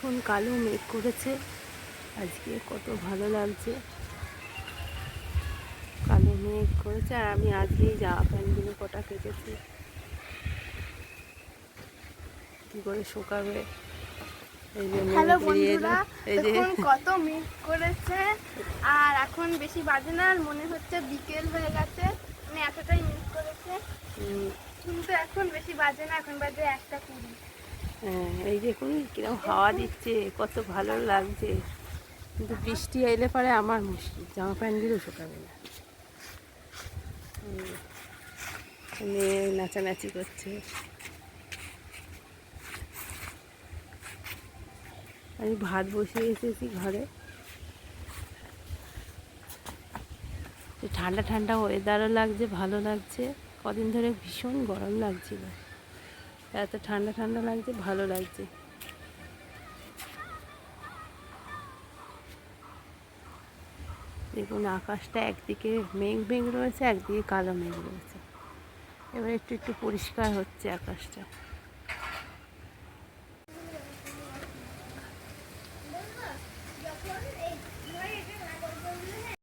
এখন কালো মেঘ করেছে। আজকে কত ভালো লাগছে। কালো মেঘ করেছে আর আমি আজকেই জামা প্যান্টগুলো কটা কেটেছি কি করে শুকাবে? হ্যালো বন্ধুরা দেখুন কত মেঘ করেছে। আর এখন বেশি বাজে না আর মনে হচ্ছে বিকেল হয়ে গেছে। মানে এতটাই মেঘ করেছে। কিন্তু এখন বেশি বাজে না এখন বাজে একটা কুড়ি। হ্যাঁ, এই দেখুন কীরকম হাওয়া দিচ্ছে কত ভালো লাগছে। কিন্তু বৃষ্টি এলে পরে আমার মুশকিল জামা প্যান্টগুলো শুকাবে না। মেয়ে নাচানাচি করছে। আমি ভাত বসিয়ে এসেছি ঘরে। ঠান্ডা ঠান্ডা ওয়েদারও লাগছে ভালো লাগছে। কদিন ধরে ভীষণ গরম লাগছিল। এত ঠান্ডা ঠান্ডা লাগছে, ভালো লাগছে। দেখুন, আকাশটা একদিকে মেঘ মেঘ রয়েছে, একদিকে কালো মেঘ রয়েছে। এবার একটু একটু পরিষ্কার হচ্ছে আকাশটা।